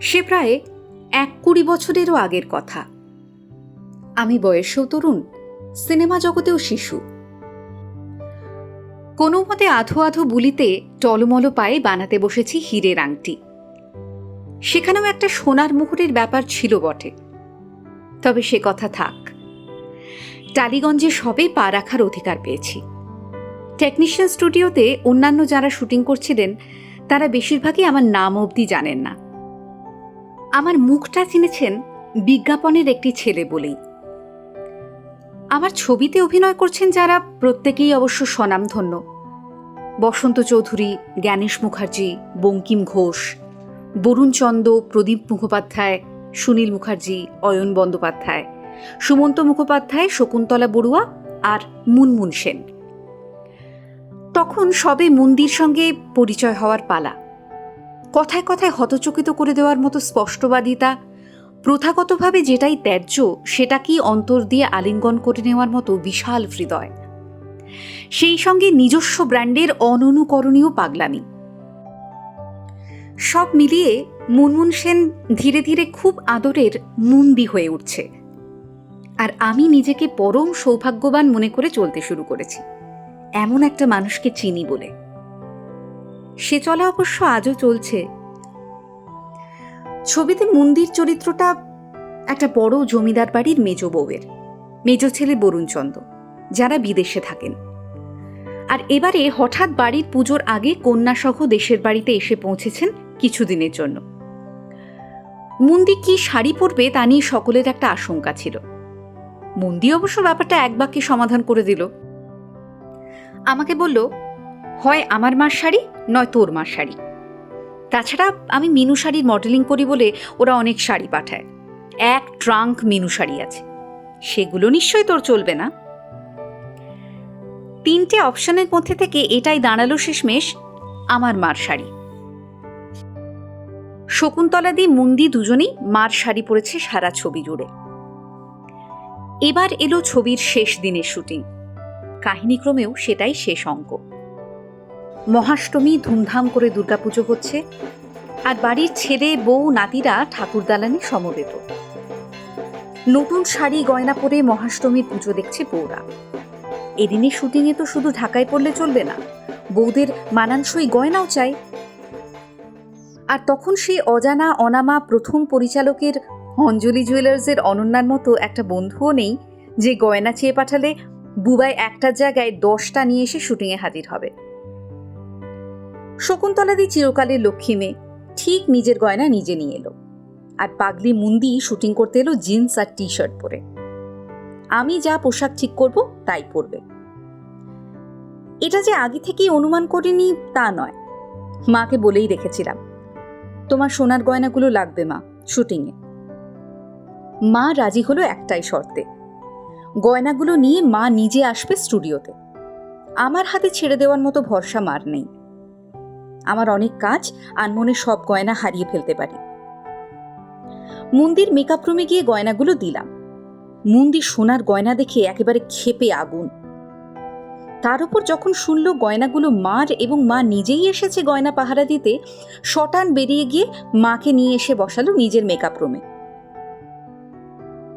সে প্রায় এক কুড়ি বছরেরও আগের কথা। আমি বয়সেও তরুণ, সিনেমা জগতেও শিশু। কোনো মতে আধো আধো বুলিতে টলমল পায়ে বানাতে বসেছি হীরের আংটি। সেখানেও একটা সোনার মোহরের ব্যাপার ছিল বটে। তবে সে কথা থাক, টালিগঞ্জে সবে পা রাখার অধিকার পেয়েছি। টেকনিশিয়ান স্টুডিওতে অন্যান্য যারা শুটিং করছিলেন, তারা বেশিরভাগই আমার নাম অবধি জানেন না। আমার মুখটা চিনেছেন বিজ্ঞাপনের একটি ছেলে বলেই। আমার ছবিতে অভিনয় করছেন যারা, প্রত্যেকেই অবশ্য স্বনামধন্য। বসন্ত চৌধুরী, জ্ঞানেশ মুখার্জি, বঙ্কিম ঘোষ, বরুণ চন্দ, প্রদীপ মুখোপাধ্যায়, সুনীল মুখার্জি, অয়ন বন্দ্যোপাধ্যায়, সুমন্ত মুখোপাধ্যায়, শকুন্তলা বড়ুয়া আর মুনমুন সেন। তখন সবে মন্দির সঙ্গে পরিচয় হওয়ার পালা। কথায় কথায় হতচকিত করে দেওয়ার মতো স্পষ্টবাদিতা, প্রথাগতভাবে যেটাই ত্যায্য, সেটাকেই অন্তর দিয়ে আলিঙ্গন করে নেওয়ার মতো বিশাল হৃদয়। সেই সঙ্গে নিজস্ব ব্র্যান্ডের অননুকরণীয় পাগলামি। সব মিলিয়ে মুনমুন সেন ধীরে ধীরে খুব আদরের মুন্দি হয়ে উঠছে। আর আমি নিজেকে পরম সৌভাগ্যবান মনে করে চলতে শুরু করেছি। এমন একটা মানুষকে চিনি বলে। সে চলা অবশ্য আজও চলছে। ছবিতে মন্দির চরিত্রটা একটা বড় জমিদার বাড়ির মেজ বউয়ের। মেজ ছেলে বরুণচন্দ্র, যারা বিদেশে থাকেন। আর এবারে হঠাৎ বাড়ির পুজোর আগে কন্যাসহ দেশের বাড়িতে এসে পৌঁছেছেন কিছুদিনের জন্য। মুন্দি কি শাড়ি পরবে তা নিয়ে সকলের একটা আশঙ্কা ছিল। মন্দি অবশ্য ব্যাপারটা এক বাক্যে সমাধান করে দিল। আমাকে বলল হয় আমার মার শাড়ি, নয় তোর মার শাড়ি। তাছাড়া আমি মিনু শাড়ির মডেলিং করি বলে ওরা অনেক শাড়ি পাঠায়। এক ট্রাঙ্ক মিনু শাড়ি আছে। সেগুলো নিশ্চয়ই তোর চলবে না। তিনটে অপশনের মধ্যে থেকে এটাই দাঁড়াল শেষমেশ, আমার মার শাড়ি। শকুন্তলা দি মুন্দি দুজনেই মার শাড়ি পরেছে সারা ছবি জুড়ে। এবার এলো ছবির শেষ দিনের শুটিং। কাহিনীক্রমেও সেটাই শেষ অঙ্ক। মহাষ্টমী ধুমধাম করে দুর্গাপুজো হচ্ছে। আর বাড়ির ছেলে, বউ, নাতিরা ঠাকুর দালানে সমবেত। নতুন শাড়ি গয়না পরে মহাষ্টমীর পুজো দেখছে বউরা। এদিনে শুটিংয়ে তো শুধু ঢাকায় পড়লে চলবে না, বউদের মানানসই গয়নাও চাই। আর তখন সেই অজানা, অনামা প্রথম পরিচালকের অঞ্জলি জুয়েলার্সের অনন্যার মতো একটা বন্ধুও নেই, যে গয়না চেয়ে পাঠালে বুবাই একটার জায়গায় দশটা নিয়ে এসে শুটিংয়ে হাজির হবে। শকুন্তলাদি চিরকালের লক্ষ্মী মেয়ে। ঠিক নিজের গয়না নিজে নিয়ে এলো। আর পাগলি মুন্দি শুটিং করতে এলো জিন্স আর টি শার্ট পরে। আমি যা পোশাক ঠিক করব তাই পরবে। এটা যে আগে থেকেই অনুমান করিনি তা নয়। মাকে বলেই রেখেছিলাম, তোমার সোনার গয়নাগুলো লাগবে মা, শুটিংয়ে। মা রাজি হলো একটাই শর্তে, গয়নাগুলো নিয়ে মা নিজে আসবে স্টুডিওতে। আমার হাতে ছেড়ে দেওয়ার মতো ভরসা মার নেই। আমার অনেক কাজ আনমনে সব গয়না হারিয়ে ফেলতে পারি। মন্দির মেকআপ রুমে গিয়ে গয়নাগুলো দিলাম। মন্দির সোনার গয়না দেখে একেবারে ক্ষেপে আগুন। তার উপর যখন শুনল গয়নাগুলো মার এবং মা নিজেই এসেছে গয়না পাহারা দিতে, শটান বেরিয়ে গিয়ে মাকে নিয়ে এসে বসালো নিজের মেকআপ রুমে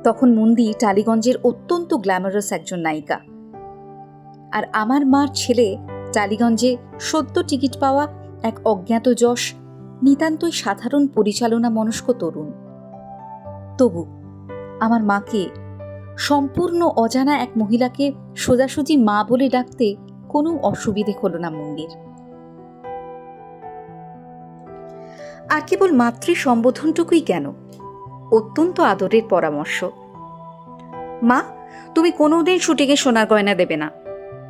তখন মন্দি টালিগঞ্জের অত্যন্ত গ্ল্যামারাস একজন নায়িকা। আর আমার মার ছেলে টালিগঞ্জে সদ্য টিকিট পাওয়া এক অজ্ঞাত যশ, নিতান্তই সাধারণ পরিচালনা মনস্ক তরুণ। তবু আমার মাকে, সম্পূর্ণ অজানা এক মহিলাকে সোজাসুজি মা বলে ডাকতে কোনো অসুবিধে হলো না মন্দির আর কেবল মাতৃ সম্বোধনটুকুই কেন? অত্যন্ত আদরের পরামর্শ। মা, তুমি কোনোদিন শুটিংয়ে সোনার গয়না দেবে না।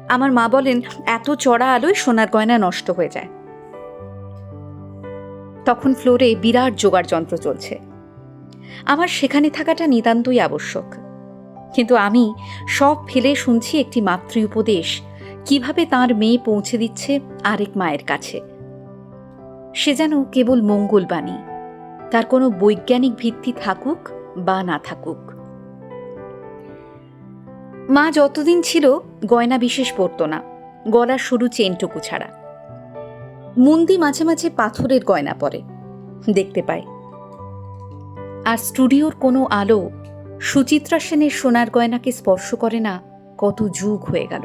আমার মা বলেন, এত চড়া আলোয় সোনার গয়না নষ্ট হয়ে যায়। তখন ফ্লোরে বিরাট জোগাড় যন্ত্র চলছে। আমার সেখানে থাকাটা নিতান্তই আবশ্যক। কিন্তু আমি সব ফেলে শুনছি একটি মাতৃ উপদেশ কীভাবে তার মেয়ে পৌঁছে দিচ্ছে আরেক মায়ের কাছে। সে যেন কেবল মঙ্গলবাণী, তার কোনো বৈজ্ঞানিক ভিত্তি থাকুক বা না থাকুক। মা যতদিন ছিল গয়না বিশেষ পরত না, গলার সরু চেনটুকু ছাড়া। মুন্দি মাঝে মাঝে পাথরের গয়না পরে। দেখতে পাই। আর স্টুডিওর কোনো আলো সুচিত্রা সেনের সোনার গয়নাকে স্পর্শ করে না কত যুগ হয়ে গেল।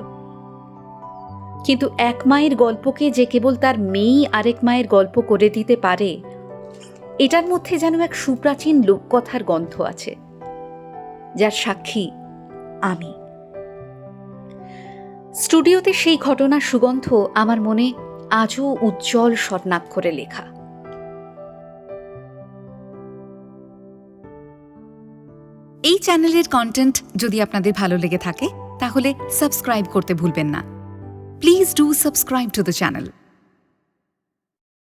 কিন্তু এক মায়ের গল্পকে যে কেবল তার মেয়েই আরেক মায়ের গল্প করে দিতে পারে, এটার মধ্যে যেন এক সুপ্রাচীন লোককথার গন্ধ আছে, যার সাক্ষী আমি। স্টুডিওতে সেই ঘটনার সুগন্ধ আমার মনে আজও উজ্জ্বল স্বর্ণাক্ষরে লেখা। এই চ্যানেলের কন্টেন্ট যদি আপনাদের ভালো লেগে থাকে, তাহলে সাবস্ক্রাইব করতে ভুলবেন না। Please do subscribe to the channel